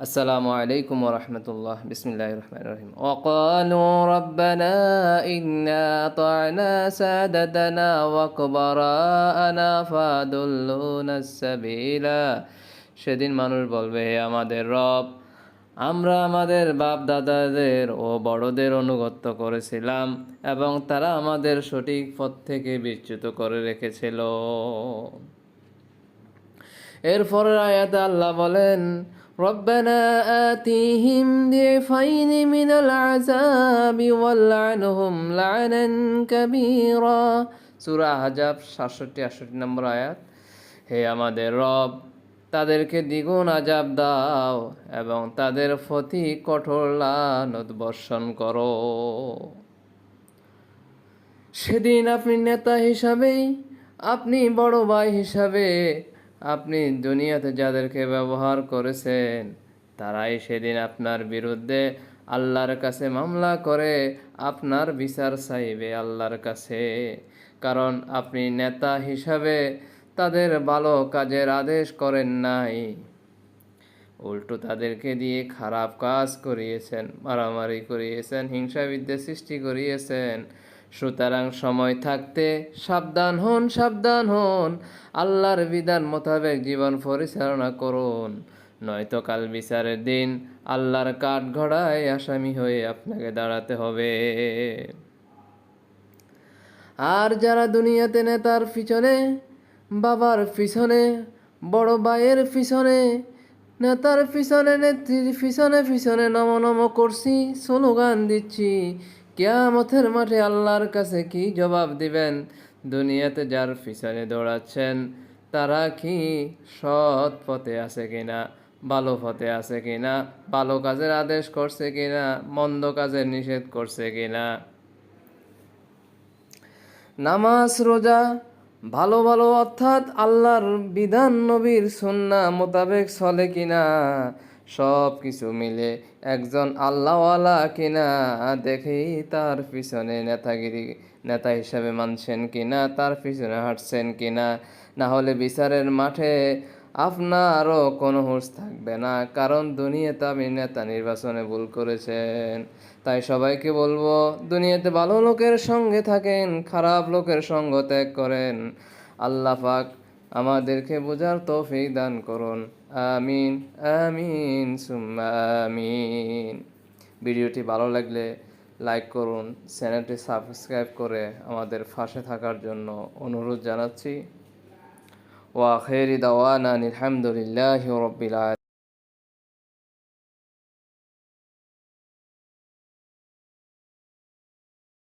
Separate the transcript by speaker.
Speaker 1: আসসালামু আলাইকুম রহমতুল্লাহ বিসমিল্লাহ রহমান রহিম وقالوا ربنا إنا أطعنا سادتنا وكبراءنا فأضلونا السبيل সেদিন মানুষ বলবে হে আমাদের রব আমরা আমাদের বাপ দাদাদের ও বড়দের অনুগত্য করেছিলাম এবং তারা আমাদের সঠিক পথ থেকে বিচ্যুত করে রেখেছিল এরপরের আয়াতে আল্লাহ বলেন ربنا آتيهم ضعفين من العذاب والعنهم لعنا كبيرا সূরা আহজাব সাতষট্টি আটষট্টি নম্বর আয়াত হে আমাদের রব তাদেরকে দ্বিগুণ আজাব দাও এবং তাদের প্রতি কঠোর লানত বর্ষণ করো সেদিন আপনি নেতা হিসাবেই আপনি বড় ভাই হিসাবে আপনি দুনিয়াতে যাদেরকে ব্যবহার করেছেন, তারাই সেদিন আপনার বিরুদ্ধে আল্লাহর কাছে মামলা করে আপনার বিচার চাইবে আল্লাহর কাছে। কারণ আপনি নেতা হিসাবে তাদের ভালো কাজের আদেশ করেন নাই। উল্টো তাদেরকে দিয়ে খারাপ কাজ করিয়েছেন, মারামারি করিয়েছেন হিংসা বিদ্যে সৃষ্টি করিয়েছেন। সুতরাং সময় থাকতে সাবধান হন সাবধান হন। আল্লাহর বিধান মোতাবেক জীবন পরিচালনা করুন। নয়তো কাল বিচারের দিন আল্লাহর কাঠ ঘোড়ায় আসামি হয়ে আপনাকে দাঁড়াতে হবে। আর যারা দুনিয়াতে নেতার পিছনে, বাবার পিছনে, বড় ভাইয়ের পিছনে, নেতার পিছনে, নেত্রীর পিছনে পিছনে নম নম করছি, স্লোগান দিচ্ছি কেয়ামতের মাঠে আল্লাহর কাছে কি জবাব দিবেন? দুনিয়াতে যার পিছনে দৌড়াচ্ছেন, তারা কি সৎ পথে আছে কিনা? ভালো পথে আছে কিনা? ভালো কাজের আদেশ করছে কিনা? মন্দ কাজের নিষেধ করছে কিনা? নামাজ, রোজা, ভালো ভালো অর্থাৎ আল্লাহর বিধান নবীর সুন্না মোতাবেক চলে কিনা? সব কিছু মিলে একজন আল্লাহওয়ালা কিনা দেখেই তার পিছনে নেতাগিরি, নেতা হিসাবে মানছেন কিনা, তার পিছনে হাঁটছেন কিনা। না হলে বিচারের মাঠে আপনারও কোনো হুঁশ থাকবে না, কারণ দুনিয়াতে আপনি নেতা নির্বাচনে ভুল করেছেন। তাই সবাইকে বলব, দুনিয়াতে ভালো লোকের সঙ্গে থাকেন, খারাপ লোকের সঙ্গ ত্যাগ করেন। আল্লাহ পাক আমাদেরকে বোঝার তৌফিক দান করুন। আমিন আমিন, সুম্মা আমিন। ভিডিওটি ভালো লাগলে লাইক করুন, চ্যানেলটি সাবস্ক্রাইব করে আমাদের ফাঁসে থাকার জন্য অনুরোধ জানাচ্ছি। ওয়া খেরি দাওয়ানা আলহামদুলিল্লাহ রবিল